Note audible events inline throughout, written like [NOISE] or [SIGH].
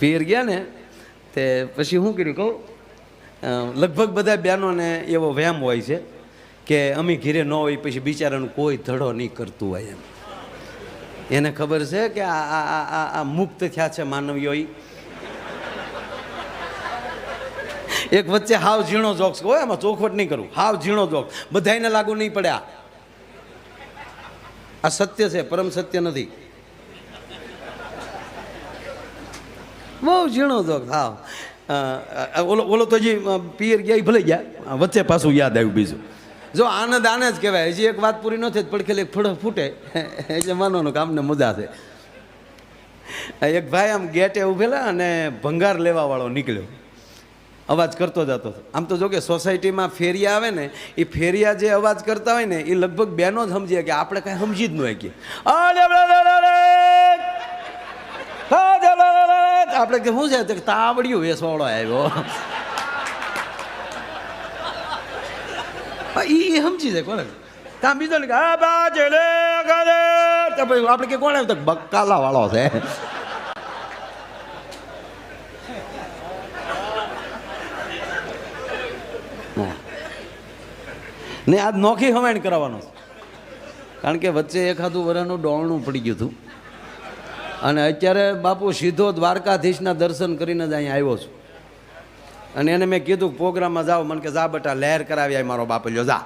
પિયર ગયા ને, તે પછી શું કર્યું કહું લગભગ બધા બહેનોને એવો વ્યામ હોય છે કે અમે ઘીરે ન હોય પછી બિચારાનું કોઈ ધડો નહીં કરતું હોય એમ. એને ખબર છે કે આ આ, આ- આ મુક્ત થયા છે માનવીઓ ઈ. એક વચ્ચે હાવ ઝીણો જોક્સ હોય એમાં ચોખવટ નહીં કરું. હાવ ઝીણો જોક્સ. બધાને લાગુ નહીં પડ્યા આ સત્ય છે, પરમ સત્ય નથી. બહુ ઝીણો અ, અ, ઓલો ઓલો તો અ, પિયર ગયા ભલે ગયા. વચ્ચે પાછું યાદ આવ્યું બીજું. જો આનંદ આને જ કહેવાય. હજી એક વાત પૂરી નથી પડખેલ એક ફૂટ ફૂટે. એટલે માનવાનું કે આમને મજા છે. એક ભાઈ આમ ગેટે ઊભેલા અને ભંગાર લેવા વાળો નીકળ્યો. અવાજ કરતો જતો આમ તો જો કે સોસાયટીમાં ફેરિયા આવે ને એ ફેરિયા જે અવાજ કરતા હોય ને એ લગભગ બેનો જ સમજીએ કે આપણે કાંઈ સમજી જ ન શકીએ. આપણે કે શું છે? તાવડિયું વેસવાળો આવ્યો. એ સમજી જાય કોને? કામ બીજો ને કે, આ બાજે લે ગાલે તો પછી આપણે કે, કોણ? આવ્યું બકાલા વાળો છે. હા. ને આજ નોખી હમાયણ કરાવવાનો કારણ કે વચ્ચે એખાદું વરાનું ડોળનું પડી ગયું હતું. અને અત્યારે બાપુ સીધો દ્વારકાધીશના દર્શન કરીને જ અહીંયા આવ્યો છું. અને એને મેં કીધું, પ્રોગ્રામમાં જાઓ. મને કે, જા બટા, લહેર કરાવી આવી મારો બાપ, લ્યો, જા.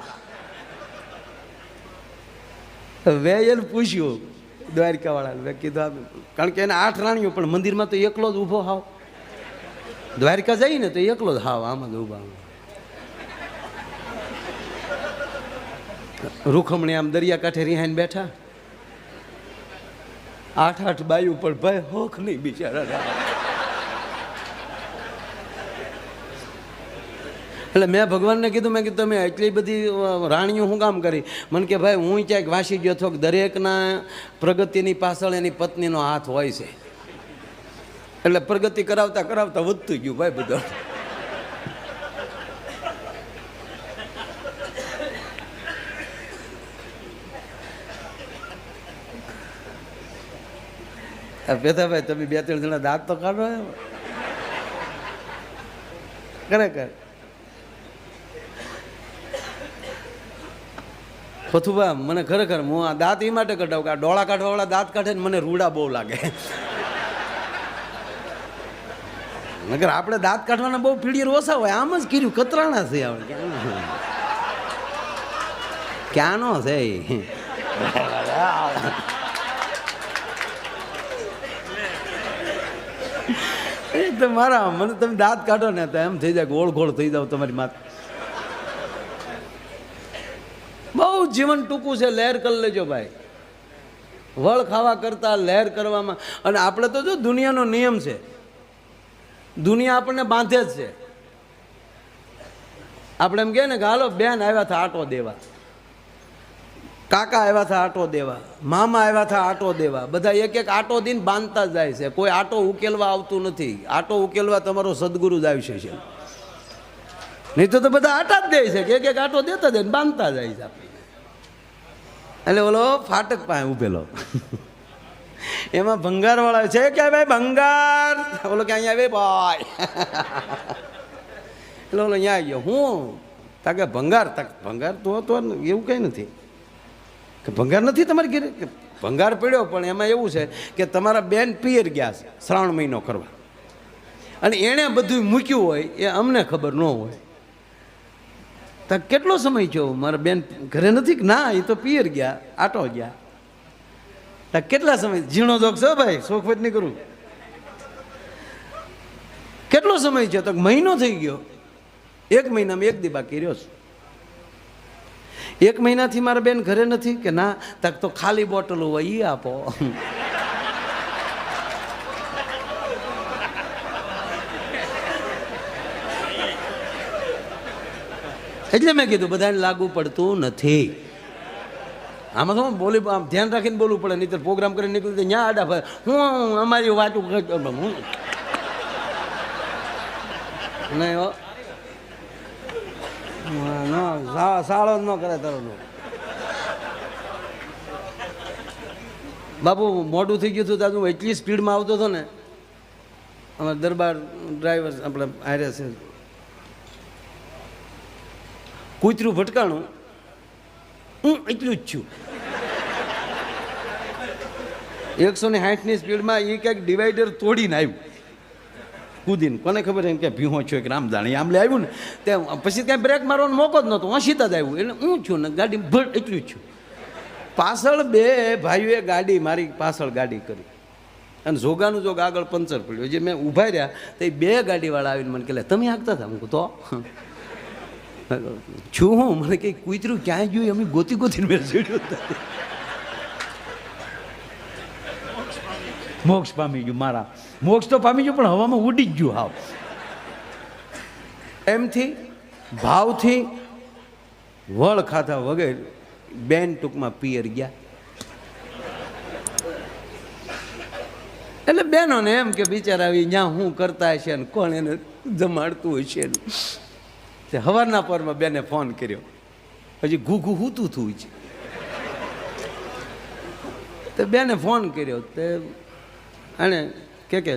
વે એને પૂછ્યું દ્વારકાવાળા મેં કીધું કારણ કે એને આઠ રાણીઓ, પણ મંદિરમાં તો એકલો જ ઊભો હાવ. દ્વારકા જઈએ ને તો એકલો જ હાવ, આમ જ ઊભા રૂખમણી આમ દરિયા કાંઠે રિહાઈને બેઠા. આઠ આઠ બાયું પણ ભાઈ હોખ નહીં બિચારા એટલે મેં ભગવાનને કીધું, મેં કીધું, તમે એટલી બધી રાણીઓ શું કામ કરી? મને કે, ભાઈ, હું ક્યાંક વાસી ગયો છો દરેકના પ્રગતિની પાછળ એની પત્નીનો હાથ હોય છે. એટલે પ્રગતિ કરાવતા કરાવતા વધતું ગયું ભાઈ બધું. પેથાભાઈ તમે બે ત્રણ જણા દાંત તો કાઢો ખરેખર. પથુભા મને ખરેખર, હું આ દાંત એ માટે કઢાવું કે આ ડોળા કાઢવાવાળા દાંત કાઢે ને મને રૂડા બહુ લાગે. નગર આપણે દાંત કાઢવાના બહુ પીડીર ઓછા હોય, આમ જ કર્યું, કતરાણા છે આપણે? ક્યાંનો છે ઈ? એ તો મારા, મને તમે દાંત કાઢો ને તો એમ થઈ જાય ગોળ ગોળ થઈ જાવ તમારી માથે. બહુ જીવન ટૂંકું છે, લહેર કરી લેજો ભાઈ. વળ ખાવા કરતા લહેર કરવામાં. અને આપણે તો જો દુનિયાનો નિયમ છે, દુનિયા આપણને બાંધે જ છે. આપણે એમ કહે ને કે હાલો, બેન આવ્યા હતા આટો દેવા. કાકા આવ્યા હતા આટો દેવા, મામા આવ્યા હતા આટો દેવા. બધા એક એક આટો દિન બાંધતા જાય છે. કોઈ આટો ઉકેલવા આવતું નથી. આટો ઉકેલવા તમારો સદગુરુ જ આવશે છે. નહીં તો તો બધા આટા જ દે છે કે એક એક આટો દેતા જાય બાંધતા જાય છે આપણે. એટલે ઓલો ફાટક પાસે ઉભેલો એમાં ભંગારવાળા છે કે ભાઈ ભંગાર? ઓલો કે અહીંયા આવે ભાઈ. એટલે ઓલો અહીંયા આવ્યો. હું? તાકે ભંગાર તક ભંગાર તો તો એવું કંઈ નથી. કે ભંગાર નથી તમારી ઘેરે? કે ભંગાર પડ્યો, પણ એમાં એવું છે કે તમારા બેન પિયર ગયા છે, શ્રાવણ મહિનો કરવા. અને એણે બધું મૂક્યું હોય, એ અમને ખબર ન હોય. તો કેટલો સમય થયો? મારા બેન ઘરે નથી ના, એ તો પિયર ગયા, આટો ગયા. તો કેટલા સમય? ઝીણો જોગ છો ભાઈ શોખવટ નહીં કરું. કેટલો સમય થયો? તો મહિનો થઈ ગયો. એક મહિનામાં એક દી બાકી રહ્યો છું. એક મહિનાથી મારા બેન ઘરે નથી કે ના, તક તો ખાલી બોટલ હોય એ આપો. એટલે મેં કીધું, બધાને લાગુ પડતું નથી. આમાં તો બોલી, આમ ધ્યાન રાખીને બોલવું પડે નહીં તો પ્રોગ્રામ કરીને નીકળી તો ત્યાં આડા ભાઈ, હું અમારી વાતું હું. નહીં સાળો જ ન કરે તારો નો. બાપુ મોડું થઈ ગયું હતું તારું એટલી સ્પીડમાં આવતો હતો ને, અમારા દરબાર ડ્રાઈવર આપણે હારે છે. કૂતરું ભટકાણું, હું એટલું જ છું. એકસો ને સાઠની સ્પીડમાં એ કંઈક ડિવાઈડર તોડીને આવ્યું. કૂદીને. કોને ખબર એમ કે ભીહો છો એક રામધાણી આમ લે આવ્યું ને, તે પછી કાંઈ બ્રેક મારવાનો મોકો જ નહોતો હસીતા જ આવ્યું. એટલે હું છું ને ગાડી ભટ એટલું જ છું. પાછળ બે ભાઈઓએ ગાડી, મારી પાછળ ગાડી કરી. અને જોગાનું જોગ આગળ પંચર પડ્યું. જે મેં ઊભા રહ્યા, તો બે ગાડીવાળા આવીને મને કહે તમે હાંકતા હતા? હું તો? [LAUGHS] છું હું, મને કંઈ કૂતરું ક્યાંય ગયું અમે ગોતી ગોતીને મેં ચડ્યું મોક્ષ પામી ગયું મારા. મોક્ષ તો પામી ગયું, પણ હવામાં ઉડી જ ગયું હાવ. એમથી ભાવથી વળ ખાધા વગર બેન ટૂંકમાં પિયર ગયા. એટલે બહેનોને એમ કે બિચારા આવી જ્યાં હું કરતા હશે ને કોણ એને જમાડતું હશે ને? હવારના પરમાં બેને ફોન કર્યો. હજી ઘૂઘું હૂતું થયું છે. તે બેને ફોન કર્યો. તે અને કે કે,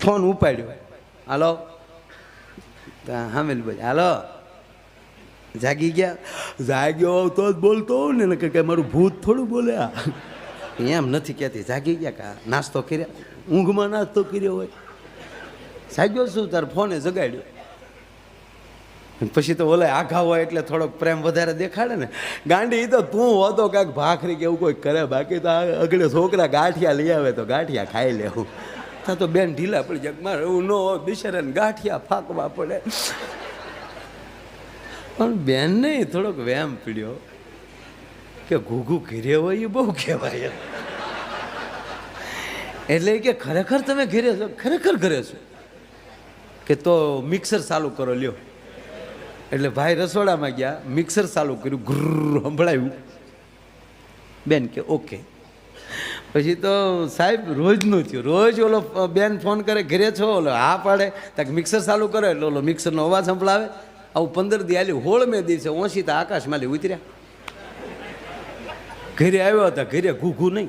ફોન ઉપાડ્યો. હાલો? હામેલ ભાઈ હાલો? જાગી ગયા? જાગ્યો તો જ બોલતો હોઉં ને કે મારું ભૂત થોડું બોલ્યા એમ નથી કહેતી, જાગી ગયા કા? નાસ્તો કર્યા? ઊંઘમાં નાસ્તો કર્યો હોય. જાગ્યો શું? તાર ફોને જગાડ્યો. પછી તો ઓલે આઘા હોય એટલે થોડોક પ્રેમ વધારે દેખાડે ને. ગાંડી તો તું હોતો કાંઈક ભાખરી કે એવું કોઈ કરે, બાકી તો આ અગડે છોકરા ગાંઠિયા લઈ આવે તો ગાંઠિયા ખાઈ લેવું તા તો બેન ઢીલા પડી જગમાં એવું ન હોય, બિચારાને ગાંઠિયા ફાંકવા પડે. પણ બેનને થોડોક વેમ પીડ્યો કે ઘૂઘું ઘીરે હોય એ બહુ કહેવાય. એટલે કે ખરેખર તમે ઘેરે છો? ખરેખર ઘરે છો? કે તો મિક્સર ચાલુ કરો, લ્યો. એટલે ભાઈ રસોડામાં ગયા મિક્સર ચાલુ કર્યું ગુર્ર સંભળાયું. બેન કે, ઓકે. પછી તો સાહેબ, રોજનું થયું. રોજ ઓલો બેન ફોન કરે, ઘરે છો? ઓલો, હા, પાડે. ત્યાં મિક્સર ચાલુ કરે, એટલે ઓલો મિક્સરનો અવાજ સંભળાવે. આવું પંદર દી આલ્યું. હોળ મેં દિવસે ઓછી તો આકાશમાં ઉતર્યા. ઘરે આવ્યો હતા ઘરે ઘૂઘું નહીં.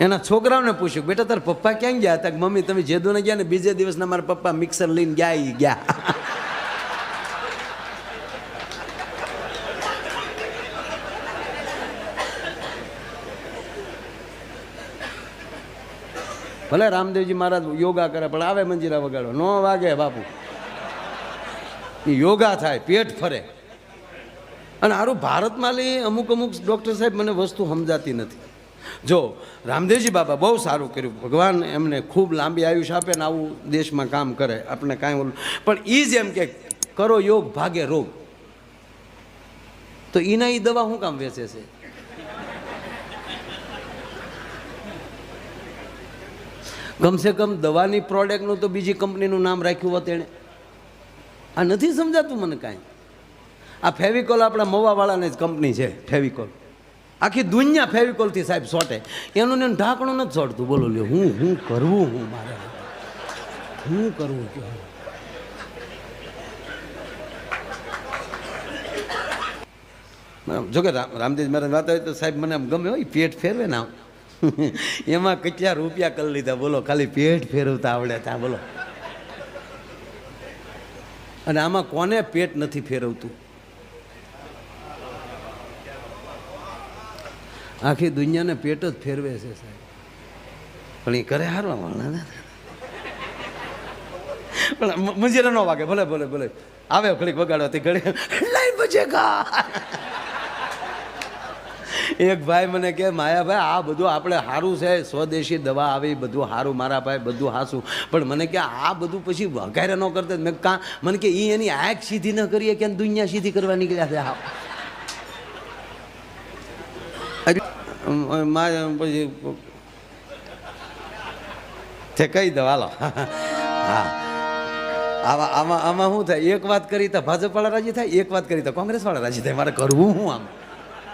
એના છોકરાઓને પૂછ્યું, બેટા, તાર પપ્પા ક્યાં ગયા? હતા મમ્મી, તમે જેદુને ગયા ને બીજે દિવસના મારા પપ્પા મિક્સર લઈને ગયા ગયા. ભલે રામદેવજી મહારાજ યોગા કરે, પણ આવે મંજીરા વગાડો ન વાગે બાપુ. એ યોગા થાય, પેટ ફરે. અને આરું ભારતમાં લઈ અમુક અમુક ડૉક્ટર સાહેબ મને વસ્તુ સમજાતી નથી. જો, રામદેવજી બાબા બહુ સારું કર્યું. ભગવાન એમને ખૂબ લાંબી આયુષ્ય આપે ને આવું દેશમાં કામ કરે. આપણે કાંઈ ઓલું પણ એ જ એમ કે, કરો યોગ, ભાગે રોગ. તો એના એ દવા શું કામ વેચે છે? કમસે કમ દવાની પ્રોડક્ટનું તો બીજી કંપનીનું નામ રાખ્યું હોત એણે. આ નથી સમજાતું મને કાંઈ. આ ફેવિકોલ આપણા મવાવાળાની જ કંપની છે ફેવિકોલ આખી દુનિયા ફેવિકોલથી સાહેબ સોટે. એનું ને ઢાંકણું નથી સોટતું. બોલો, લ્યો, હું હું કરવું હું મારે? હું કરવું જોકે રામ રામદેવ મહારાજ વાત હોય તો સાહેબ મને આમ ગમે હોય, પેટ ફેરવે ને આમ. [LAUGHS] એમાં કેટલા રૂપિયા કરી લીધા? બોલો, ખાલી પેટ ફેરવતા આવડે ત્યાં, બોલો. અને આમાં કોને પેટ નથી ફેરવતું? આખી દુનિયાને પેટ જ ફેરવે છે, સાહેબ. પણ એ કરે હારવા વાળા પણ મજેરા ન વાગે, ભલે ભલે ભલે. આવે ઘડીક વગાડવા તે ઘડી લઈ બચેગા એક ભાઈ મને કે, માયાભાઈ, આ બધું આપણે સારું છે, સ્વદેશી દવા આવી, બધું સારું મારા ભાઈ બધું હાસું. પણ મને કે, આ બધું પછી વઘારે ન કરતા. મેં કાં, મને કે એ એની આંખ સીધી ન કરીએ કે દુનિયા સીધી કરવા નીકળ્યા છે હા પછી તે કહી દો હાલો. હા. આવા, આમાં આમાં શું થાય? એક વાત કરી તો ભાજપવાળા રાજી થાય, એક વાત કરી તો કોંગ્રેસવાળા રાજી થાય. મારે કરવું હું આમ?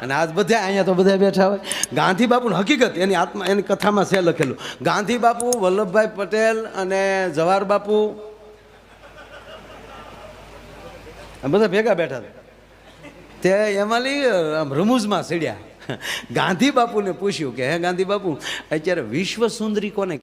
અને આજ બધા અહીંયા તો બધા બેઠા હોય. ગાંધી બાપુની હકીકત, એની આત્મા, એની કથામાં છે લખેલું. ગાંધી બાપુ, વલ્લભભાઈ પટેલ અને જવાહર બાપુ. બધા ભેગા બેઠા તે એમાં આમ રમૂજમાં સીડ્યા. ગાંધી બાપુને પૂછ્યું કે, હે ગાંધી બાપુ, અત્યારે વિશ્વ સુંદરી કોને